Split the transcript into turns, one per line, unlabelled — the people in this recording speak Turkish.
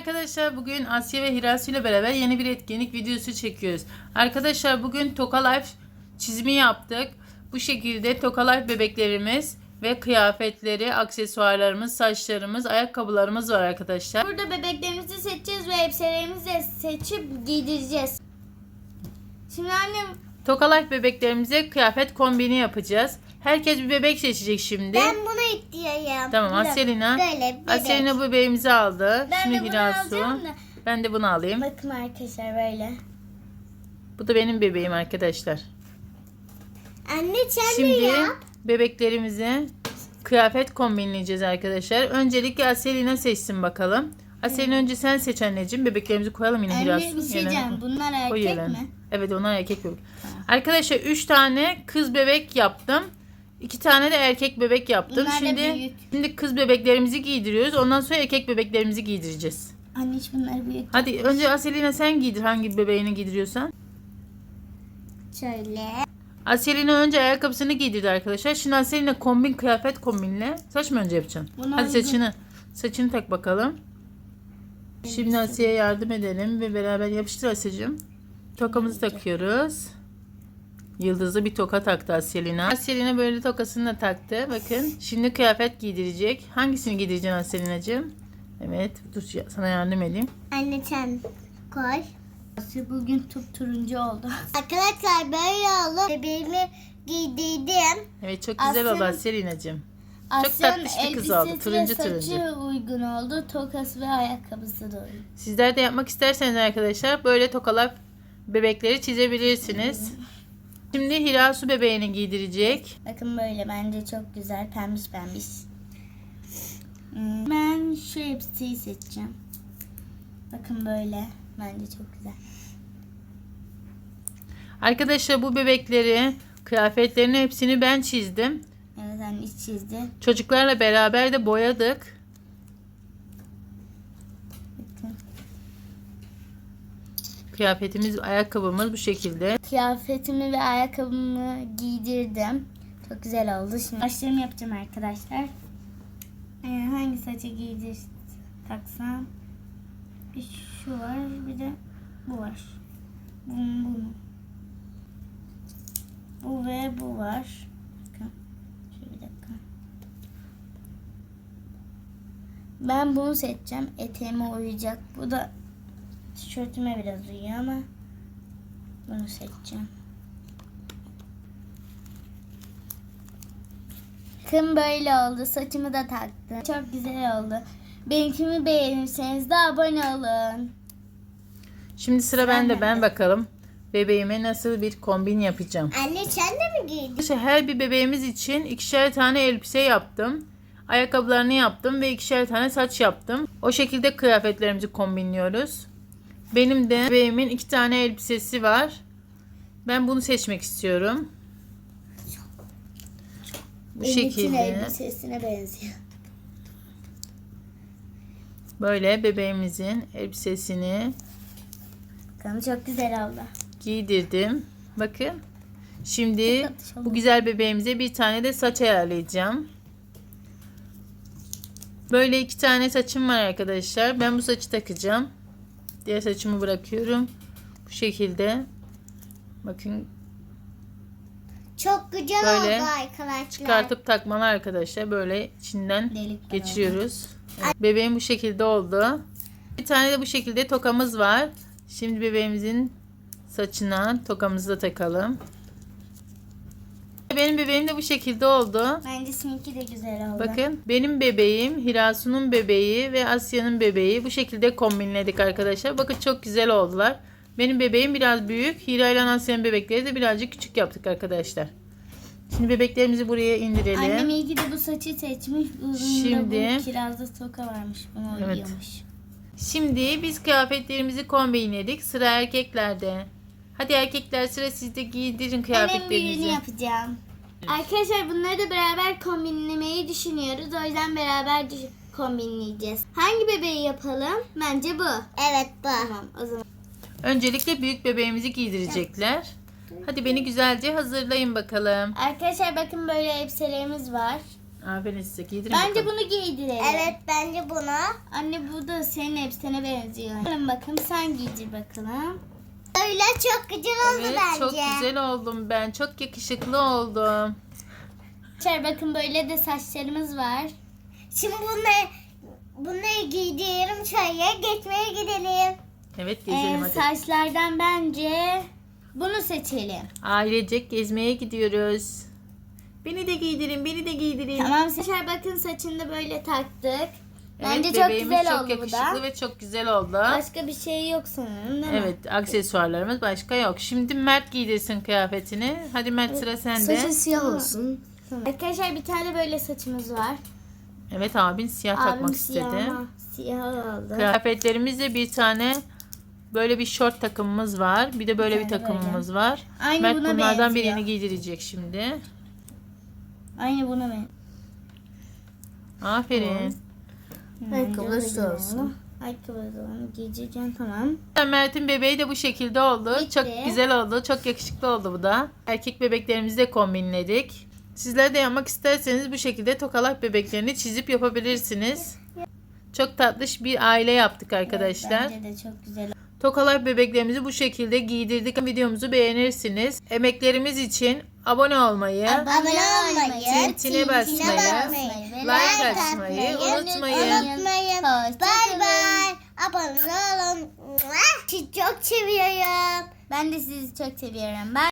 arkadaşlar bugün Asya ve Hirasu ile beraber yeni bir etkinlik videosu çekiyoruz. Arkadaşlar bugün Toka Life çizimi yaptık. Bu şekilde Toka Life bebeklerimiz ve kıyafetleri, aksesuarlarımız, saçlarımız, ayakkabılarımız var arkadaşlar.
Burada bebeklerimizi seçeceğiz ve elbiselerimizi seçip giydireceğiz. Şimdi annem
Toka Life bebeklerimize kıyafet kombini yapacağız. Herkes bir bebek seçecek şimdi.
ben bunu istiyorum.
Tamam Aselina.
Böyle bebek.
Aselina bu bebeğimizi aldı.
Ben
şimdi
de bunu
Hirasu.
alacağım da.
Ben de bunu alayım.
Bakın arkadaşlar böyle.
Bu da benim bebeğim arkadaşlar.
Anne sen
Şimdi bebeklerimize kıyafet kombinleyeceğiz arkadaşlar. Öncelikle Aselina seçsin bakalım. Aselina önce sen seç anneciğim. Bebeklerimizi koyalım yine biraz.
Anne bir şey diyeceğim. Bunlar
Koy
erkek
yerine.
mi?
Evet onlar erkek bebek. Arkadaşlar 3 tane kız bebek yaptım. 2 tane de erkek bebek yaptım.
Bunlar da
şimdi
büyük.
şimdi kız bebeklerimizi giydiriyoruz. Ondan sonra erkek bebeklerimizi giydireceğiz.
Anne hiç bunlar büyük.
Hadi önce Aselina sen giydir hangi bebeğini giydiriyorsan.
Şöyle.
Aselina önce ayakkabısını giydirdi arkadaşlar. Şimdi Aselina kombin kıyafet kombinle. Saç mı önce yapacaksın?
Bunu
Hadi saçını. Saçını tak bakalım. Şimdi Asiye'ye yardım edelim ve beraber yapıştır Asya'cığım. Tokamızı takıyoruz. Yıldızlı bir toka taktı Aselina. Aselina böyle tokasını da taktı. Bakın şimdi kıyafet giydirecek. Hangisini giydireceksin Aselina'cığım? Evet dur sana yardım edeyim.
Anne sen koy. Bugün tup turuncu oldu. Arkadaşlar böyle oldu. Bebeğimi giydirdim.
Evet çok güzel oldu
Asya'nın-
Aselina'cığım.
Asya'nın
tatlış bir kız oldu, turuncu
ve saçı
turuncu.
uygun oldu. Tokası ve ayakkabısı da uygun.
Sizler de yapmak isterseniz arkadaşlar böyle tokalar bebekleri çizebilirsiniz. Şimdi Hirasu bebeğini giydirecek.
Bakın böyle bence çok güzel. Pembiş pembiş. Hmm, Ben şu elbiseyi seçeceğim. Bakın böyle. Bence çok güzel.
Arkadaşlar bu bebekleri, kıyafetlerini hepsini ben çizdim.
İç çizdi.
Çocuklarla beraber de boyadık. Kıyafetimiz, ayakkabımız bu şekilde.
Kıyafetimi ve ayakkabımı giydirdim. Çok güzel oldu. Şimdi saçlarımı yapacağım arkadaşlar. Ee, hangi saçı giydir taksam? Bir şu var bir de bu var. Bu, bu mu? Bu ve bu var. Bakın. Şöyle bir dakika. Ben bunu seçeceğim. Eteğime uyacak. Bu da tişörtüme biraz uyuyor ama bunu seçeceğim. Kım böyle oldu. Saçımı da taktım. Çok güzel oldu. Benimkimi beğenirseniz de abone olun.
Şimdi sıra bende. Ben bakalım bebeğime nasıl bir kombin yapacağım.
Anne sen de mi giydin?
Arkadaşlar her bir bebeğimiz için ikişer tane elbise yaptım. Ayakkabılarını yaptım ve ikişer tane saç yaptım. O şekilde kıyafetlerimizi kombinliyoruz. Benim de bebeğimin iki tane elbisesi var. Ben bunu seçmek istiyorum. Bu şekilde.
elbisesine benziyor.
Böyle bebeğimizin elbisesini
Bakın çok güzel oldu.
giydirdim. Bakın. Şimdi bu güzel bebeğimize bir tane de saç ayarlayacağım. Böyle iki tane saçım var arkadaşlar. Ben bu saçı takacağım. Diğer saçımı bırakıyorum. Bu şekilde. Bakın
Çok güzel
Böyle
oldu arkadaşlar.
çıkartıp takmalı arkadaşlar. Böyle içinden
Delik
geçiriyoruz. Evet, Bebeğim bu şekilde oldu. Bir tane de bu şekilde tokamız var. Şimdi bebeğimizin saçına tokamızı da takalım. Benim bebeğim de bu şekilde oldu.
Bence seninki de güzel oldu.
Bakın benim bebeğim, Hirasu'nun bebeği ve Asya'nın bebeği bu şekilde kombinledik arkadaşlar. Bakın çok güzel oldular. Benim bebeğim biraz büyük. Hira ile Asya'nın bebekleri de birazcık küçük yaptık arkadaşlar. Şimdi bebeklerimizi buraya indirelim.
Annem iyi ki de bu saçı seçmiş. Uzun
Şimdi-
da bu kirazda toka varmış. Buna
Evet.
uyuyormuş.
Şimdi biz kıyafetlerimizi kombinledik. Sıra erkeklerde. Hadi erkekler sıra sizde giydirin
Annem
kıyafetlerinizi.
birini yapacağım. Arkadaşlar bunları da beraber kombinlemeyi düşünüyoruz. O yüzden beraber düş- kombinleyeceğiz. Hangi bebeği yapalım? Bence bu. Evet bu. Tamam o zaman.
Öncelikle büyük bebeğimizi giydirecekler. Hadi beni güzelce hazırlayın bakalım.
Arkadaşlar bakın böyle elbiselerimiz var.
Aferin size giydirin
Bence
bakalım.
bunu giydirelim.
Evet bence bunu.
Anne bu da senin elbisene benziyor. Bakalım bakalım sen giydir bakalım.
Öyle çok güzel oldu
Evet
bence.
çok güzel oldum ben. Çok yakışıklı oldum.
Şöyle bakın böyle de saçlarımız var.
Şimdi bunları, bunları giydirelim şöyle geçmeye gidelim.
Evet gezelim
Ee,
hadi.
saçlardan bence bunu seçelim.
Ailecek gezmeye gidiyoruz. Beni de giydirin, beni de giydirin.
Tamam Seçer bakın saçını da böyle taktık.
Evet,
Bence çok
bebeğimiz
güzel
çok
oldu bu
yakışıklı
da.
ve çok güzel oldu.
Başka bir şey yok sanırım değil mi?
Evet, aksesuarlarımız başka yok. Şimdi Mert giydirsin kıyafetini. Hadi Mert sıra sende.
Saçı siyah olsun. Arkadaşlar bir tane böyle saçımız var.
Evet, abin siyah takmak
Abim
istedi.
siyah ama siyah aldı.
Kıyafetlerimizde bir tane böyle bir şort takımımız var. Bir de böyle bir,
Bir tane
takımımız var.
Aynı
Mert
buna
bunlardan
benziyor.
birini giydirecek şimdi.
Aynı buna ben.
Aferin.
Ayakkabısı olsun. Ayakkabısı olsun. Giyeceğim tamam.
Mert'in bebeği de bu şekilde oldu.
Bitti.
Çok güzel oldu. Çok yakışıklı oldu bu da. Erkek bebeklerimizi de kombinledik. Sizler de yapmak isterseniz bu şekilde tokalak bebeklerini çizip yapabilirsiniz. Çok tatlış bir aile yaptık arkadaşlar.
Bence de çok güzel.
Tokalak bebeklerimizi bu şekilde giydirdik. Videomuzu beğenirsiniz. Emeklerimiz için abone olmayı,
Abone olmayı,
ziltine basmayı,
basmayı,
like atmayı unutmayın.
Unutmayın.
Kalın.
bay. Abone olun. Çok seviyorum.
Ben de sizi çok seviyorum. Bye.